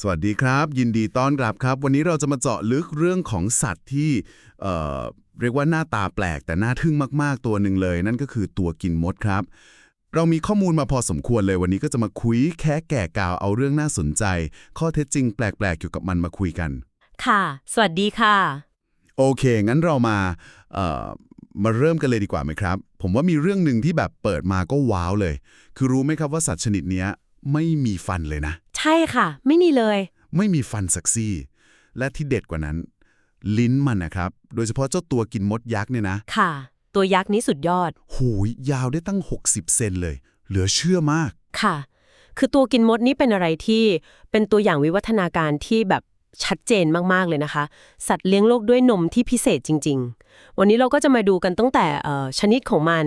สวัสดีครับ ยินดีต้อนรับครับ วันนี้เราจะมาเจาะลึกเรื่องของสัตว์ที่เอ่อเรียกว่าหน้าตาแปลกแต่น่าทึ่งมากๆตัวหนึ่งเลย นั่นก็คือตัวกินมดครับ เรามีข้อมูลมาพอสมควรเลยวันนี้ก็จะมาคุยแค่แก่กาวเอาเรื่องน่าสนใจ ข้อเท็จจริงแปลกๆเกี่ยวกับมันมาคุยกัน ค่ะ สวัสดีค่ะ โอเค งั้นเรามาเอ่อมาเริ่มกันเลยดีกว่าไหมครับ ผมว่ามีเรื่องหนึ่งที่แบบเปิดมาก็ว้าวเลย คือรู้ไหมครับว่าสัตว์ชนิดเนี้ยไม่มีฟันเลยนะ ใช่ค่ะ ไม่นี่เลย ไม่มีฟันสักซี่ และที่เด็ดกว่านั้น ลิ้นมันนะครับ โดยเฉพาะเจ้าตัวกินมดยักษ์เนี่ยนะ ค่ะ ตัวยักษ์นี้สุดยอด หูยยาวได้ตั้ง 60 เซนเลย เหลือเชื่อมาก ค่ะ คือตัวกินมดนี้เป็นอะไรที่เป็นตัวอย่างวิวัฒนาการที่แบบชัดเจนมาก ๆ เลยนะคะ สัตว์เลี้ยงโลกด้วยนมที่พิเศษจริง ๆ วันนี้เราก็จะมาดูกันตั้งแต่เอ่อชนิดของมัน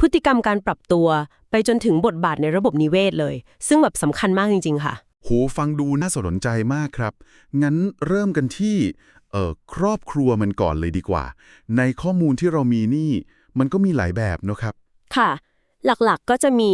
พฤติกรรมการปรับตัว ไปจนถึงบทบาทในระบบนิเวศเลย ซึ่งแบบสำคัญมากจริง ๆ ค่ะ โหฟังดูน่าสนใจมากครับ งั้นเริ่มกันที่เอ่อครอบครัวมันก่อนเลยดีกว่า ในข้อมูลที่เรามีนี่ มันก็มีหลายแบบเนอะครับ ค่ะ หลักๆก็จะมี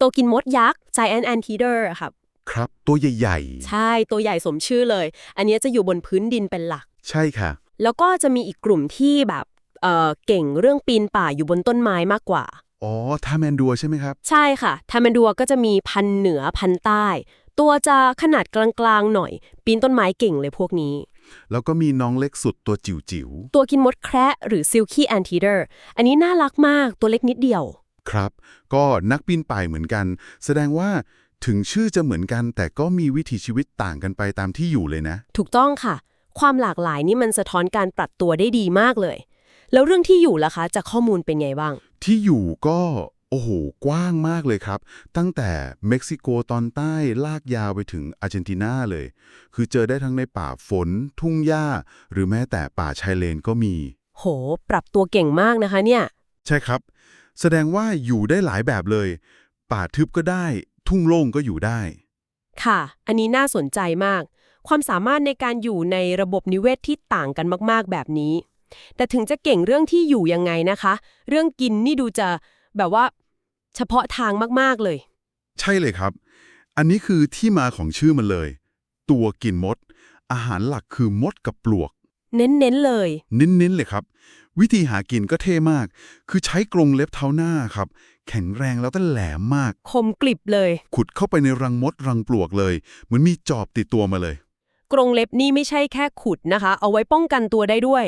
ตัวกินมดยักษ์ giant anteater อะค่ะครับ ตัวใหญ่ใช่ตัวใหญ่สมชื่อเลย อันเนี้ยจะอยู่บนพื้นดินเป็นหลักๆใช่ค่ะ แล้วก็จะมีอีกกลุ่มที่แบบเอ่อเก่งเรื่องปีนป่าอยู่บนต้นไม้มากกว่า อ๋อทาแมนดัวใช่ไหมครับ ใช่ค่ะทามันดัวก็จะมีพันธุ์เหนือพันธุ์ใต้ ตัวจะขนาดกลางๆหน่อย ปีนต้นไม้เก่งเลยพวกนี้ แล้วก็มีน้องเล็กสุดตัวจิ๋วตัวกินมดแคระหรือ silky anteater อันนี้น่ารักมากตัวเล็กนิดเดียวๆครับ ก็นักปีนป่ายเหมือนกัน แสดงว่าถึงชื่อจะเหมือนกัน แต่ก็มีวิถีชีวิตต่างกันไปตามที่อยู่เลยนะ ถูกต้องค่ะ ความหลากหลายนี่มันสะท้อนการปรับตัวได้ดีมากเลย แล้วเรื่องที่อยู่ล่ะคะจากข้อมูลเป็นไงบ้าง ที่อยู่ก็โอ้โห กว้างมากเลยครับ ตั้งแต่เม็กซิโกตอนใต้ลากยาวไปถึงอาร์เจนตินาเลย คือเจอได้ทั้งในป่าฝน ทุ่งหญ้า หรือแม้แต่ป่าชายเลนก็มี โห ปรับตัวเก่งมากนะคะเนี่ย ใช่ครับ แสดงว่าอยู่ได้หลายแบบเลย ป่าทึบก็ได้ ทุ่งโล่งก็อยู่ได้ ค่ะ อันนี้น่าสนใจมาก ความสามารถในการอยู่ในระบบนิเวศที่ต่างกันมาก ๆ แบบนี้ แต่ถึงจะเก่งเรื่องที่อยู่ยังไงนะคะ เรื่องกินนี่ดูจะแบบว่าเฉพาะทางมากๆเลย ใช่เลยครับ อันนี้คือที่มาของชื่อมันเลย ตัวกินมด อาหารหลักคือมดกับปลวก เน้นๆเลย เน้นๆเลยครับ วิธีหากินก็เท่มาก คือใช้กรงเล็บเท้าหน้าครับ แข็งแรงแล้วก็แหลมมาก คมกลิบเลย ขุดเข้าไปในรังมดรังปลวกเลย เหมือนมีจอบติดตัวมาเลย กรงเล็บนี่ไม่ใช่แค่ขุดนะคะ เอาไว้ป้องกันตัวได้ด้วย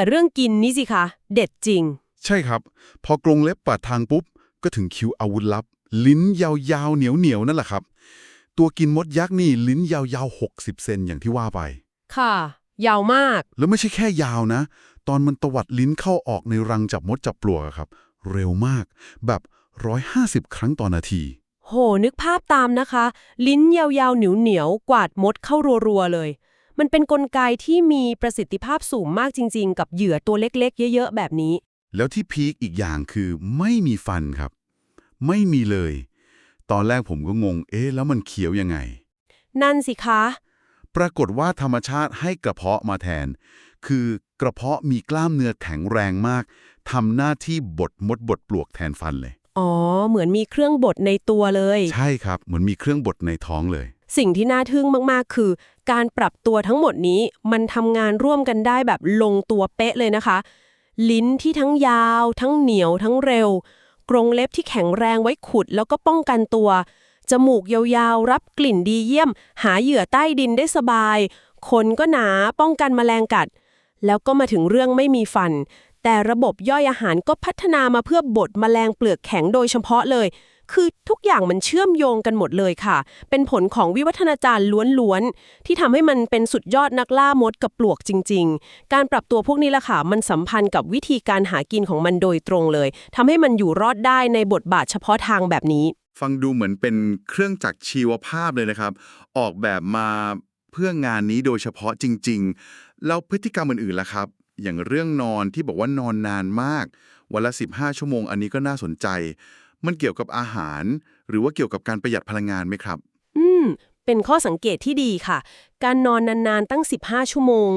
แต่เรื่องกินนี่สิคะ เด็ดจริง ใช่ครับ พอกรงเล็บปัดทางปุ๊บ ก็ถึงคิวอาวุธลับ ลิ้นยาวๆ เหนียวๆ นั่นแหละครับ ตัวกินมดยักษ์นี่ลิ้นยาวๆ 60 เซนอย่างที่ว่าไป ค่ะ ยาวมาก แล้วไม่ใช่แค่ยาวนะ ตอนมันตวัดลิ้นเข้าออกในรังจับมดจับปลวกอะครับ เร็วมาก แบบ 150 ครั้งต่อนาที โห นึกภาพตามนะคะ ลิ้นยาวๆ เหนียวๆ กวาดมดเข้ารัวๆ เลย มันเป็นนกลไกที่มีประสิทธิภาพสูงมากจริง ๆ กับเหยื่อตัวเล็ก ๆ เยอะ ๆ แบบนี้ แล้วที่พีคอีกอย่างคือไม่มีฟันครับ ไม่มีเลย ตอนแรกผมก็งง เอ๊ะ แล้วมันเขียวยังไง นั่นสิคะ ปรากฏว่าธรรมชาติให้กระเพาะมาแทน คือกระเพาะมีกล้ามเนื้อแข็งแรงมากทำหน้าที่บดมดบดปลวกแทนฟันเลย อ๋อ เหมือนมีเครื่องบดในตัวเลย ใช่ครับ เหมือนมีเครื่องบดในท้องเลย สิ่งที่น่าทึ่งมากๆ คือ การปรับตัวทั้งหมดนี้มันทำงานร่วมกันได้แบบลงตัวเป๊ะเลยนะคะ ลิ้นที่ทั้งยาว ทั้งเหนียว ทั้งเร็ว กรงเล็บที่แข็งแรงไว้ขุดแล้วก็ป้องกันตัว จมูกยาวๆ รับกลิ่นดีเยี่ยม หาเหยื่อใต้ดินได้สบายขนก็หนาป้องกันแมลงกัด แล้วก็มาถึงเรื่องไม่มีฟัน แต่ระบบย่อยอาหารก็พัฒนามาเพื่อบดแมลงเปลือกแข็งโดยเฉพาะเลย คือทุกอย่างมันเชื่อมโยงกันหมดเลยค่ะ เป็นผลของวิวัฒนาการล้วนๆ ที่ทำให้มันเป็นสุดยอดนักล่ามดกับปลวกจริง ๆ การปรับตัวพวกนี้ละค่ะ มันสัมพันธ์กับวิธีการหากินของมันโดยตรงเลยทำให้มันอยู่รอดได้ในบทบาทเฉพาะทางแบบนี้ ฟังดูเหมือนเป็นเครื่องจักรชีวภาพเลยนะครับ ออกแบบมาเพื่องานนี้โดยเฉพาะจริง ๆ แล้วพฤติกรรมอื่นๆล่ะครับ อย่างเรื่องนอนที่บอกว่านอนนานมาก วันละ 15 ชั่วโมงอันนี้ก็น่าสนใจ มันเกี่ยวกับอาหาร หรือว่าเกี่ยวกับการประหยัดพลังงานไหมครับ อืม เป็นข้อสังเกตที่ดีค่ะ การนอนนานๆตั้ง 15 ชั่วโมง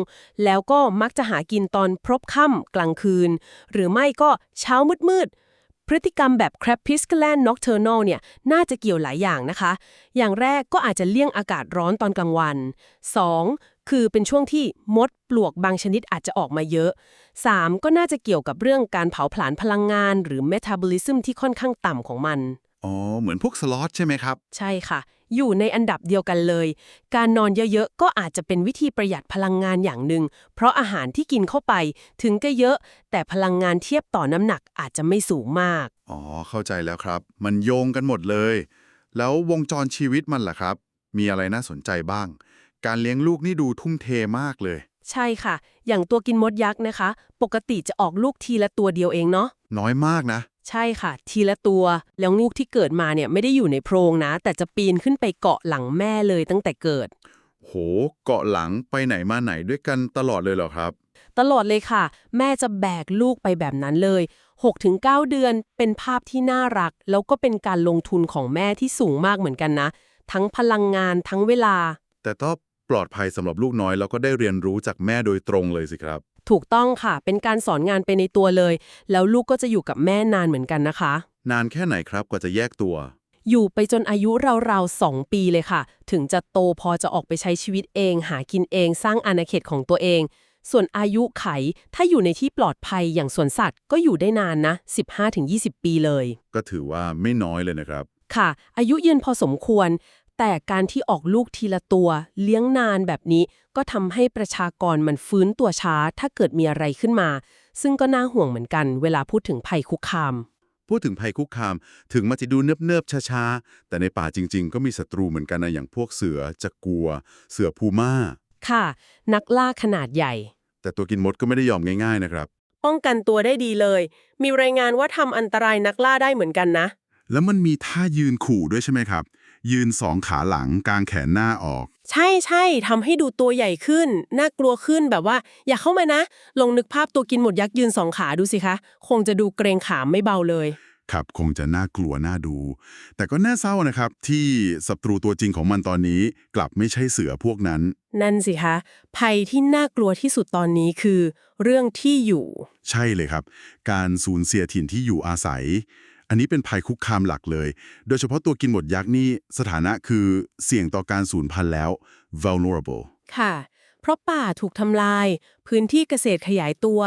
แล้วก็มักจะหากินตอนพรบค่ำกลางคืน หรือไม่ก็เช้ามืดๆ พฤติกรรมแบบ crepuscular nocturnal เนี่ยน่าจะเกี่ยวหลายอย่างนะคะ อย่างแรกก็อาจจะเลี่ยงอากาศร้อนตอนกลางวัน 2. คือเป็นช่วงที่มดปลวกบางชนิดอาจจะออกมาเยอะ 3. ก็น่าจะเกี่ยวกับเรื่องการเผาผลาญพลังงาน หรือ metabolism ที่ค่อนข้างต่ำของมัน อ๋อ เหมือนพวกสล็อตใช่ไหมครับ ใช่ค่ะ อยู่ในอันดับเดียวกันเลย การนอนเยอะๆ ก็อาจจะเป็นวิธีประหยัดพลังงานอย่างหนึ่ง เพราะอาหารที่กินเข้าไปถึงก็เยอะ แต่พลังงานเทียบต่อน้ำหนักอาจจะไม่สูงมาก อ๋อ เข้าใจแล้วครับ มันโยงกันหมดเลย แล้ววงจรชีวิตมันล่ะครับ มีอะไรน่าสนใจบ้าง การเลี้ยงลูกนี่ดูทุ่มเทมากเลย ใช่ค่ะ อย่างตัวกินมดยักษ์นะคะ ปกติจะออกลูกทีละตัวเดียวเองเนาะ น้อยมากนะ ใช่ค่ะ ทีละตัว แล้วลูกที่เกิดมาเนี่ยไม่ได้อยู่ในโพรงนะ แต่จะปีนขึ้นไปเกาะหลังแม่เลยตั้งแต่เกิด โห เกาะหลังไปไหนมาไหนด้วยกันตลอดเลยเหรอครับ ตลอดเลยค่ะ แม่จะแบกลูกไปแบบนั้นเลย 6-9 เดือนเป็นภาพที่น่ารัก แล้วก็เป็นการลงทุนของแม่ที่สูงมากเหมือนกันนะ ทั้งพลังงานทั้งเวลา แต่ก็ ปลอดภัยสำหรับลูกน้อย แล้วก็ได้เรียนรู้จากแม่โดยตรงเลยสิครับ ถูกต้องค่ะ เป็นการสอนงานไปในตัวเลย แล้วลูกก็จะอยู่กับแม่นานเหมือนกันนะคะ นานแค่ไหนครับกว่าจะแยกตัว อยู่ไปจนอายุราวๆสองปีเลยค่ะ ถึงจะโตพอจะออกไปใช้ชีวิตเอง หากินเอง สร้างอาณาเขตของตัวเอง ส่วนอายุไข ถ้าอยู่ในที่ปลอดภัยอย่างสวนสัตว์ก็อยู่ได้นานนะ 15-20 ปีเลย ก็ถือว่าไม่น้อยเลยนะครับ ค่ะ อายุยืนพอสมควร แต่การที่ออกลูกทีละตัว เลี้ยงนานแบบนี้ ก็ทำให้ประชากรมันฟื้นตัวช้า ถ้าเกิดมีอะไรขึ้นมา ซึ่งก็น่าห่วงเหมือนกัน เวลาพูดถึงภัยคุกคาม พูดถึงภัยคุกคาม ถึงมันจะดูเนิบๆช้าๆ แต่ในป่าจริง ๆ ก็มีศัตรูเหมือนกันนะอย่างพวกเสือจะกลัว เสือพูม่าค่ะ นักล่าขนาดใหญ่ แต่ตัวกินมดก็ไม่ได้ยอมง่าย ๆนะครับ ป้องกันตัวได้ดีเลย มีรายงานว่าทำอันตรายนักล่าได้เหมือนกันนะ แล้วมันมีท่ายืนขู่ด้วยใช่ไหมครับ ยืนสองขาหลังกางแขนหน้าออก ใช่ใช่ทำให้ดูตัวใหญ่ขึ้น น่ากลัวขึ้นแบบว่า อย่าเข้ามานะ ลองนึกภาพตัวกินหมดยักษ์ยืนสองขาดูสิคะ คงจะดูเกรงขามไม่เบาเลย ครับคงจะน่ากลัวน่าดู แต่ก็น่าเศร้านะครับ ที่ศัตรูตัวจริงของมันตอนนี้ กลับไม่ใช่เสือพวกนั้น นั่นสิคะภัยที่น่ากลัวที่สุดตอนนี้คือ เรื่องที่อยู่ ใช่เลยครับ การสูญเสียถิ่นที่อยู่อาศัย อันนี้เป็นภัยคุกคามหลักเลย โดยเฉพาะตัวกินหมดยักษ์นี่สถานะคือเสี่ยงต่อการสูญพันธุ์แล้ว vulnerable ค่ะ เพราะป่าถูกทำลาย พื้นที่เกษตรขยายตัว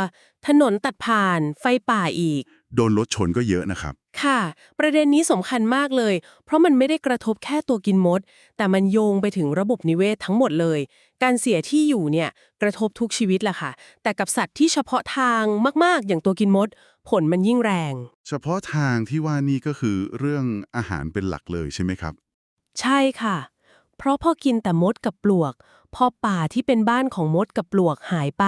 ถนนตัดผ่าน ไฟป่าอีก โดนรถชนก็เยอะนะครับ ค่ะ ประเด็นนี้สำคัญมากเลย เพราะมันไม่ได้กระทบแค่ตัวกินมด แต่มันโยงไปถึงระบบนิเวศทั้งหมดเลย การเสียที่อยู่เนี่ยกระทบทุกชีวิตแหละค่ะ แต่กับสัตว์ที่เฉพาะทางมากๆ อย่างตัวกินมด ผลมันยิ่งแรง เฉพาะทางที่ว่านี่ก็คือเรื่องอาหารเป็นหลักเลยใช่ไหมครับ ใช่ค่ะ เพราะพอกินแต่มดกับปลวก พอป่าที่เป็นบ้านของมดกับปลวกหายไป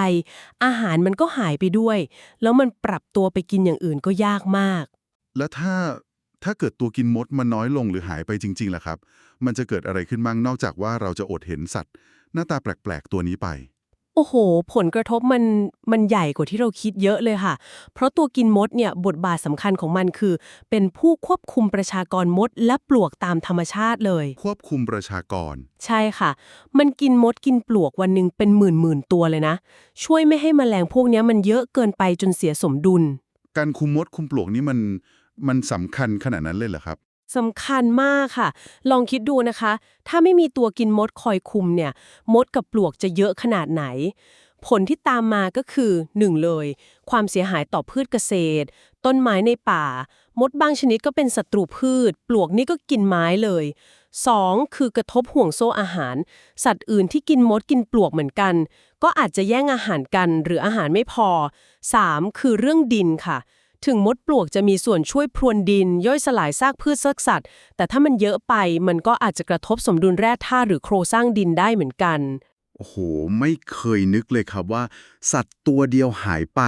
อาหารมันก็หายไปด้วย แล้วมันปรับตัวไปกินอย่างอื่นก็ยากมาก แล้วถ้าถ้าเกิดตัวกินมดมันน้อยลงหรือหายไปจริงๆล่ะครับ มันจะเกิดอะไรขึ้นบ้างนอกจากว่าเราจะอดเห็นสัตว์ หน้าตาแปลกๆ ตัวนี้ไป โอ้โห ผลกระทบมันมันใหญ่กว่าที่เราคิดเยอะเลยค่ะ เพราะตัวกินมดเนี่ยบทบาทสำคัญของมันคือ เป็นผู้ควบคุมประชากรมด และปลวกตามธรรมชาติเลย ควบคุมประชากร ใช่ค่ะ มันกินมดกินปลวกวันหนึ่งเป็นหมื่นหมื่นๆตัวเลยนะ ช่วยไม่ให้แมลงพวกเนี้ยมันเยอะเกินไปจนเสียสมดุล การคุมมดคุมปลวกนี่มันมันสำคัญขนาดนั้นเลยเหรอครับ สำคัญมากค่ะ ลองคิดดูนะคะ ถ้าไม่มีตัวกินมดคอยคุมเนี่ย มดกับปลวกจะเยอะขนาดไหน ผลที่ตามมาก็คือ1เลย ความเสียหายต่อพืชเกษตร ต้นไม้ในป่า มดบางชนิดก็เป็นศัตรูพืช ปลวกนี่ก็กินไม้เลย 2. คือกระทบห่วงโซ่อาหาร สัตว์อื่นที่กินมดกินปลวกเหมือนกัน ก็อาจจะแย่งอาหารกันหรืออาหารไม่พอ 3. คือเรื่องดินค่ะ ถึงมดปลวกจะมีส่วนช่วยพรวนดิน ย่อยสลายซากพืชซากสัตว์ แต่ถ้ามันเยอะไปมันก็อาจจะกระทบสมดุลแร่ธาตุหรือโครงสร้างดินได้เหมือนกัน โอ้โห ไม่เคยนึกเลยครับว่า สัตว์ตัวเดียวหายไป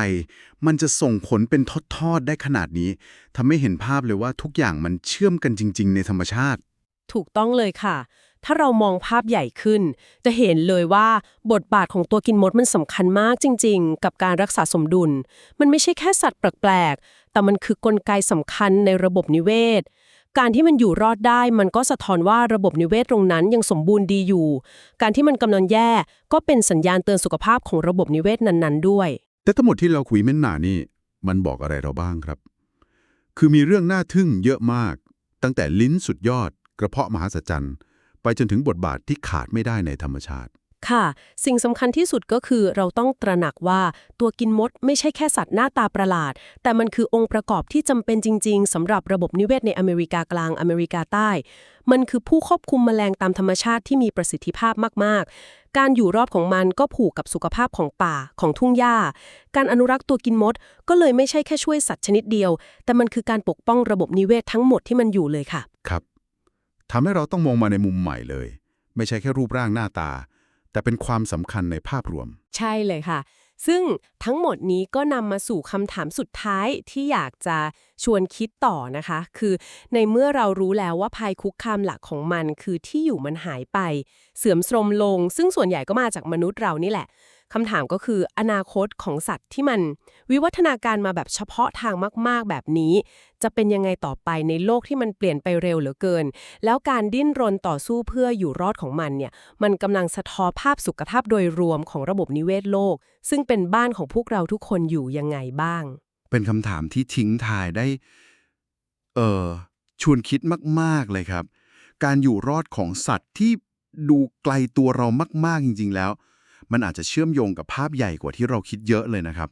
มันจะส่งผลเป็นทอดๆได้ขนาดนี้ทำให้เห็นภาพเลยว่าทุกอย่างมันเชื่อมกันจริง ๆ ในธรรมชาติ ถูกต้องเลยค่ะ ถ้าเรามองภาพใหญ่ขึ้น จะเห็นเลยว่าบทบาทของตัวกินมดมันสำคัญมากจริง ๆ กับการรักษาสมดุล มันไม่ใช่แค่สัตว์แปลกๆ แต่มันคือกลไกสำคัญในระบบนิเวศ การที่มันอยู่รอดได้ มันก็สะท้อนว่าระบบนิเวศตรงนั้นยังสมบูรณ์ดีอยู่ การที่มันกำลังแย่ก็เป็นสัญญาณเตือนสุขภาพของระบบนิเวศนั้นๆ ด้วย แต่ทั้งหมดที่เราคุยเม่นหนานี่ มันบอกอะไรเราบ้างครับ คือมีเรื่องน่าทึ่งเยอะมาก ตั้งแต่ลิ้นสุดยอด กระเพาะมหัศจรรย์ ไปจนถึงบทบาทที่ขาดไม่ได้ในธรรมชาติ ค่ะ สิ่งสำคัญที่สุดก็คือเราต้องตระหนักว่าตัวกินมดไม่ใช่แค่สัตว์หน้าตาประหลาด แต่มันคือองค์ประกอบที่จำเป็นจริง ๆสำหรับระบบนิเวศในอเมริกากลางอเมริกาใต้ มันคือผู้ควบคุมแมลงตามธรรมชาติที่มีประสิทธิภาพมากๆ การอยู่รอดของมันก็ผูกกับสุขภาพของป่าของทุ่งหญ้า การอนุรักษ์ตัวกินมด ก็เลยไม่ใช่แค่ช่วยสัตว์ชนิดเดียว แต่มันคือการปกป้องระบบนิเวศทั้งหมดที่มันอยู่เลยค่ะ ทำให้เราต้องมองมาในมุมใหม่เลย ไม่ใช่แค่รูปร่างหน้าตา แต่เป็นความสำคัญในภาพรวม ใช่เลยค่ะ ซึ่งทั้งหมดนี้ก็นำมาสู่คำถามสุดท้ายที่อยากจะชวนคิดต่อนะคะ คือในเมื่อเรารู้แล้วว่าภัยคุกคามหลักของมัน คือที่อยู่มันหายไป เสื่อมโทรมลง ซึ่งส่วนใหญ่ก็มาจากมนุษย์เรานี่แหละ คำถามก็คืออนาคตของสัตว์ที่มันวิวัฒนาการมาแบบเฉพาะทางมาก ๆ แบบนี้ จะเป็นยังไงต่อไปในโลกที่มันเปลี่ยนไปเร็วเหลือเกิน แล้วการดิ้นรนต่อสู้เพื่ออยู่รอดของมันเนี่ย มันกำลังสะท้อนภาพสุขภาพโดยรวมของระบบนิเวศโลก ซึ่งเป็นบ้านของพวกเราทุกคนอยู่ยังไงบ้าง เป็นคำถามที่ทิ้งทายได้ เออชวนคิดมาก ๆ เลยครับ การอยู่รอดของสัตว์ที่ดูไกลตัวเรามาก ๆ จริง ๆ แล้ว มันอาจจะเชื่อมโยงกับภาพใหญ่กว่าที่เราคิดเยอะเลยนะครับ